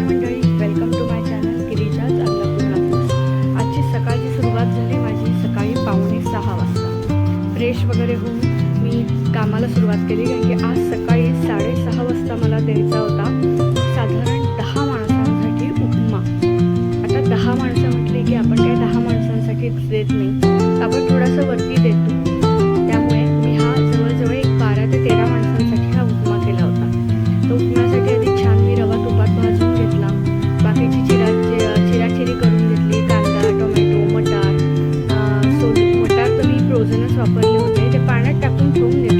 मंडळी welcome to my channel Girija चांगला आजची सकाळची सुरुवात झाली माझी सकाळी पावणे सहा वाजता. फ्रेश वगैरे होऊन मी कामाला सुरुवात केली कारण की आज सकाळी साडेसहा वाजता मला द्यायचा होता. वापरले होते. ते पाण्यात टाकून ठेवून घेतले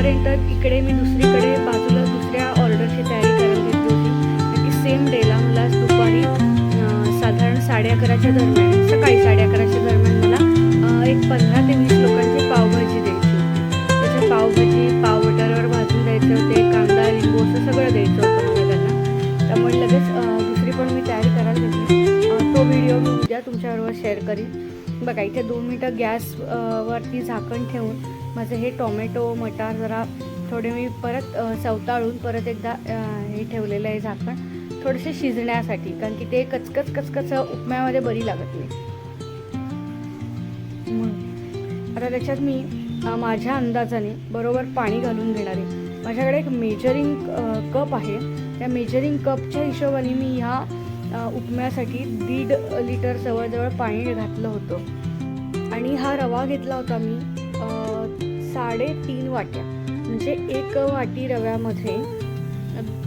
तोपर्यंत इकडे मी दुसरीकडे बाजूला दुसऱ्या ऑर्डरची तयारी करायला घेतली होती की सेम डेला मला दुपारी साधारण साडे अकराच्या दरम्यान सकाळी साडे अकराच्या दरम्यान मला एक पंधरा ते वीस लोकांची पावभाजी द्यायची होती. त्याच्यात पावभाजी पाव बटारवर भाजून द्यायचे होते कांदा लिंबू असं सगळं द्यायचं होतं मला त्यांना. त्यामुळे लगेच दुसरी पण मी तयारी करायला घेतली. तो व्हिडिओ मी उद्या तुमच्याबरोबर शेअर करीन. बघा इथे दोन मिनटं गॅस वरती झाकण ठेवून माझं हे टोमॅटो मटार जरा थोडे मी परत चवताळून परत एकदा हे ठेवलेलं आहे झाकण थोडेसे शिजण्यासाठी कारण की ते कचकच कचकच उपम्यामध्ये बरी लागत नाही. आता त्याच्यात मी माझ्या अंदाजाने बरोबर पाणी घालून घेणार आहे. माझ्याकडे एक मेजरिंग कप आहे. त्या मेजरिंग कपच्या हिशोबाने मी ह्या उपम्यासाठी दीड लिटर जवळजवळ पाणी घातलं होतं. आणि हा रवा घेतला होता मी साडेतीन वाट्या. म्हणजे एक वाटी रव्यामध्ये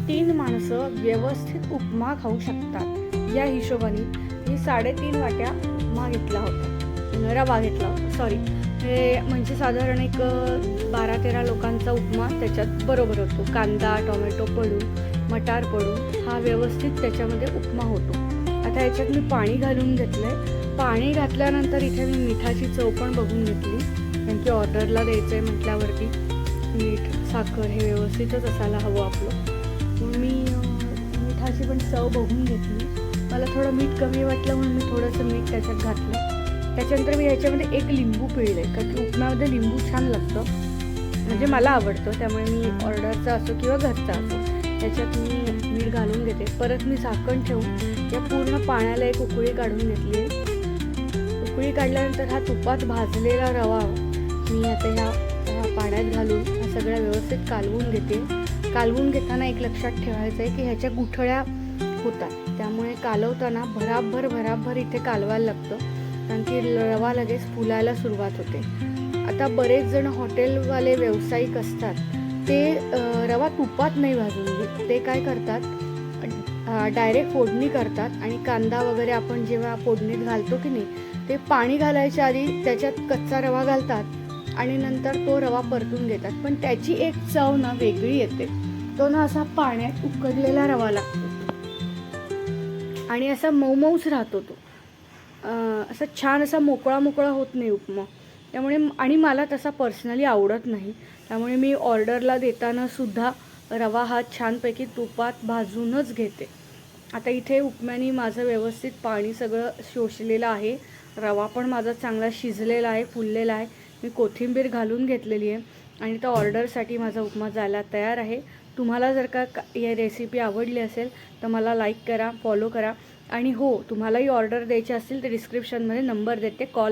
तीन माणसं व्यवस्थित उपमा खाऊ शकतात. या हिशोबाने मी साडेतीन वाट्या उपमा घेतला होता. रवा घेतला होता सॉरी हे म्हणजे साधारण एक बारा तेरा लोकांचा उपमा त्याच्यात बरोबर होतो. कांदा टोमॅटो पडून मटार पडून हा व्यवस्थित त्याच्यामध्ये उपमा होतो. आता याच्यात मी पाणी घालून घेतलं आहे पाणी घातल्यानंतर इथे मी मिठाची चव पण बघून घेतली. कारण की ऑर्डरला द्यायचं आहे म्हटल्यावरती मीठ साखर हे व्यवस्थितच असायला हवं आपलं. मी मिठाची पण चव बघून घेतली. मला थोडं मीठ कमी वाटलं म्हणून मी थोडंसं मीठ त्याच्यात घातलं. त्याच्यानंतर मी ह्याच्यामध्ये एक लिंबू पिळले कारण की उपम्यामध्ये लिंबू छान लागतं. म्हणजे मला आवडतं. त्यामुळे मी ऑर्डरचा असो किंवा घरचा असो. त्याच्यात मी मीठ घालून घेते. परत मी झाकण ठेवून या पूर्ण पाण्याला एक उकळी काढून घेतली आहे. उकळी काढल्यानंतर हा तुपात भाजलेला रवा मी आता ह्या पाण्यात घालून हा सगळ्या व्यवस्थित कालवून घेते. कालवून घेताना एक लक्षात ठेवायचं आहे की ह्याच्या गुठळ्या होतात. त्यामुळे कालवताना भराभर भराभर इथे कालवायला लागतं. कारण की रवा लगेच फुलायला सुरुवात होते. आता बरेच जण हॉटेलवाले व्यावसायिक असतात. ते रवा तुपात नाही भाजून घेत. ते काय करतात? डायरेक्ट फोडणी करतात आणि कांदा वगैरे आपण जेव्हा फोडणीत घालतो की नाही ते पाणी घालायच्या आधी त्याच्यात कच्चा रवा घालतात आणि नंतर तो रवा परतून घेतात. पण त्याची एक चव ना वेगळी येते. तो ना असा पाण्यात उकडलेला रवा लागतो. आणि असा मऊमऊच राहतो तो. असा छान असा मोकळा मोकळा होत नाही उपमा. त्यामुळे आणि मला तसा पर्सनली आवडत नाही. त्यामुळे मी ऑर्डरला देताना सुद्धा रवा हा छानपैकी तुपात भाजूनच घेते. आता इथे उपम्याने माझं व्यवस्थित पाणी सगळं शोषलेलं आहे. रवा पण माझा चांगला शिजलेला आहे फुललेला आहे. मी कोथिंबीर घालून घेतलेली आहे. आणि त्या ऑर्डरसाठी माझा उपमा जायला तयार आहे. तुम्हाला जर का का- ही रेसिपी आवडली असेल तर मला लाईक करा फॉलो करा. आणि हो तुम्हालाही ऑर्डर द्यायची असेल तर डिस्क्रिप्शनमध्ये नंबर देते. कॉल